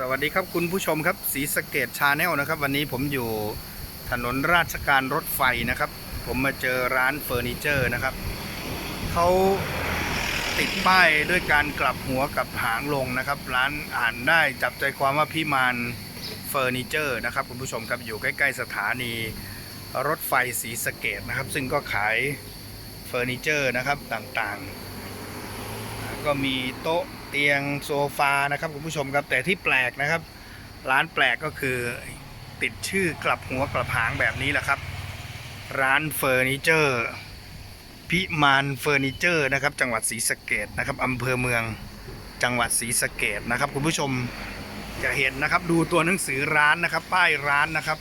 สวัสดีครับคุณผู้ชมครับสีสเกตชาแนลนะครับ วันนี้ผมอยู่ถนนราชการรถไฟนะครับ ผมมาเจอร้านเฟอร์นิเจอร์นะครับเขาติดป้ายด้วยการกลับหัวกับหางลงนะครับ ร้านอ่านได้จับใจความว่าพิมานเฟอร์นิเจอร์นะครับ คุณผู้ชมครับอยู่ใกล้ๆสถานีรถไฟสีสเกตนะครับ ซึ่งก็ขายเฟอร์นิเจอร์นะครับต่างๆ ก็มีโต๊ะ เตียงโซฟานะครับคุณผู้ชมครับแต่ที่แปลกนะครับ ร้านแปลกก็คือติดชื่อกลับหัวกลับหางแบบนี้แหละครับ ร้านเฟอร์นิเจอร์พิมานเฟอร์นิเจอร์นะครับ จังหวัดศรีสะเกดนะครับอำเภอเมืองจังหวัดศรีสะเกดนะครับ คุณผู้ชมจะเห็นนะครับ ดูตัวหนังสือร้านนะครับ ป้ายร้านนะครับ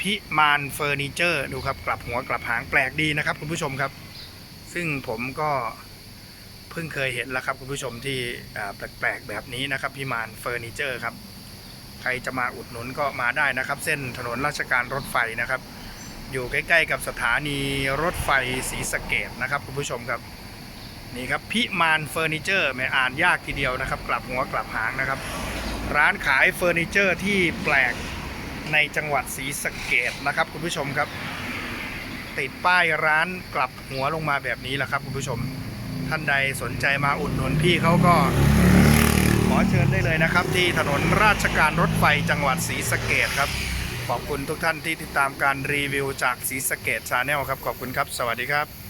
พิมานเฟอร์นิเจอร์ดูครับ กลับหัวกลับหางแปลกดีนะครับ คุณผู้ชมครับ ซึ่งผมก็ พิ่งเคยเห็นแล้วครับคุณผู้ชมที่แปลกๆแบบนี้นะครับพิมานเฟอร์นิเจอร์ครับใครจะมาอุดหนุนก็มาได้นะครับ เส้นถนนราชการรถไฟนะครับ อยู่ใกล้ๆกับสถานีรถไฟศรีสะเกดนะครับคุณผู้ชมครับนี่ครับพิมานเฟอร์นิเจอร์ไม่อ่านยากทีเดียวนะครับ กลับหัวกลับหางนะครับ ร้านขายเฟอร์นิเจอร์ที่แปลกในจังหวัดศรีสะเกดนะครับคุณผู้ชมครับ ติดป้ายร้านกลับหัวลงมาแบบนี้แหละครับคุณผู้ชม ท่านใดสนใจมาอุดหนุนพี่เขาก็ขอเชิญได้เลยนะครับ ที่ถนนราชการรถไฟจังหวัดศรีสะเกดครับ ขอบคุณทุกท่านที่ติดตามการรีวิวจากศรีสะเกดชาแนลครับ ขอบคุณครับ สวัสดีครับ